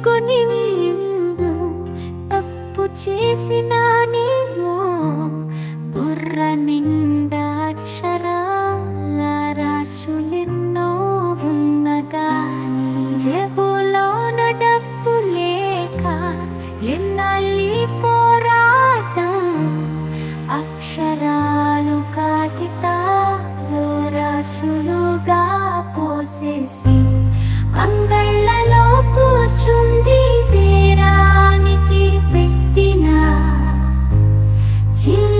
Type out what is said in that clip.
చేసుకొని తప్పు చేసినా నీవు బుర్ర నిండా అక్షరాల రాసులెన్నో ఉన్నగా జబులోన డబ్బు లేక ఎన్నల్లి పోరాటం? అక్షరాలు కాకిత రాసులుగా పోసేసి అందళ్ళలో You.